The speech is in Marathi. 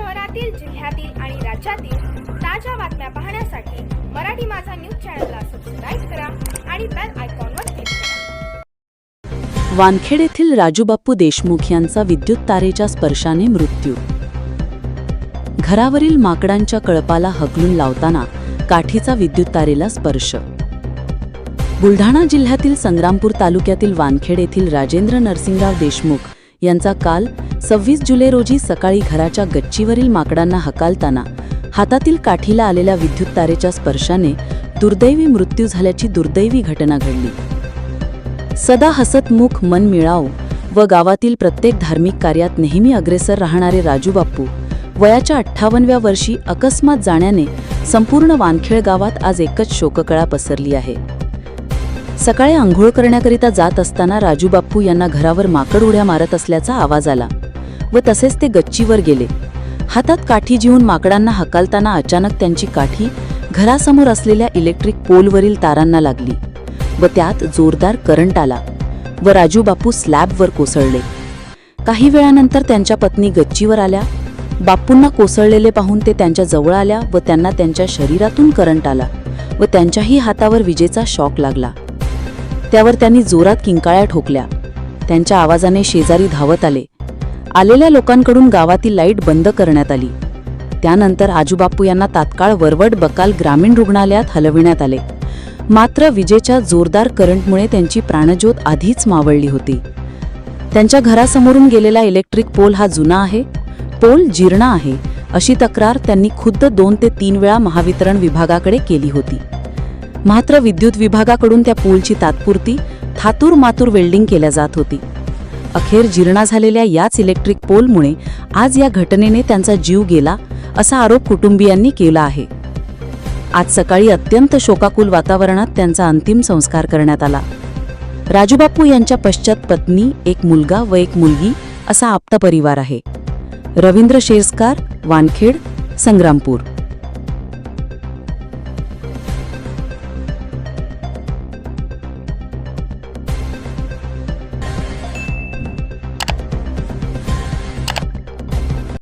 शहरातील जिल्ह्यातील आणि राज्यातील ताज्या बातम्या पाहण्यासाठी मराठी माझा न्यूज चॅनलला सबस्क्राईब करा आणि बेल आयकॉनवर क्लिक करा. वानखेड येथील राजूबाप्पू देशमुख यांचा विद्युत तारेच्या स्पर्शाने मृत्यू. घरावरील माकडांच्या कळपाला हकलून लावताना काठीचा विद्युत तारेला स्पर्श. बुलढाणा जिल्ह्यातील संग्रामपूर तालुक्यातील वानखेड येथील राजेंद्र नरसिंगराव देशमुख यांचा काल सव्वीस जुलै रोजी सकाळी घराच्या गच्चीवरील माकडांना हकालताना हातातील काठीला आलेल्या विद्युत तारेच्या स्पर्शाने दुर्दैवी मृत्यू झाल्याची दुर्दैवी घटना घडली. सदा हसतमुख मन मिळाव व गावातील प्रत्येक धार्मिक कार्यात नेहमी अग्रेसर राहणारे राजू बाप्पू वयाच्या अठ्ठावन्नव्या वर्षी अकस्मात जाण्याने संपूर्ण वानखेळ गावात आज एकच शोककळा पसरली आहे. सकाळी आंघोळ करण्याकरिता जात असताना राजू बाप्पू यांना घरावर माकड उड्या मारत असल्याचा आवाज आला व तसेच ते गच्चीवर गेले. हातात काठी जीवन माकडांना हकालताना अचानक त्यांची काठी घरासमोर असलेल्या इलेक्ट्रिक पोलवरील तारांना लागली व त्यात जोरदार करंट आला व राजू बापू स्लॅबवर कोसळले. काही वेळानंतर त्यांच्या पत्नी गच्चीवर आल्या. बापूंना कोसळलेले पाहून ते त्यांच्या जवळ आल्या व त्यांना त्यांच्या शरीरातून करंट आला व त्यांच्याही हातावर विजेचा शॉक लागला. त्यावर त्यांनी जोरात किंकाळ्या ठोकल्या. त्यांच्या आवाजाने शेजारी धावत आले. आलेल्या लोकांकडून गावातील लाइट बंद करण्यात आली. त्यानंतर आजूबापू यांना तात्काळ वरवड बकाल ग्रामीण रुग्णालयात हलविण्यात आले. मात्र विजेच्या जोरदार करंटमुळे त्यांची प्राणज्योत आधीच मावळली होती. त्यांच्या घरासमोरून गेलेला इलेक्ट्रिक पोल हा जुना आहे. पोल जीर्ण आहे अशी तक्रार त्यांनी खुद्द दोन ते तीन वेळा महावितरण विभागाकडे केली होती. मात्र विद्युत विभागाकडून त्या पूलची तात्पुरती थातूर मातूर वेल्डिंग केल्या जात होती. अखेर जीर्णा झालेल्या याच इलेक्ट्रिक पोलमुळे आज या घटनेने त्यांचा जीव गेला असा आरोप कुटुंबियांनी केला आहे. आज सकाळी अत्यंत शोकाकुल वातावरणात त्यांचा अंतिम संस्कार करण्यात आला. राजूबापू यांच्या पश्चात पत्नी एक मुलगा व एक मुलगी असा आपता परिवार आहे. रवींद्र शेरस्कार वानखेड संग्रामपूर.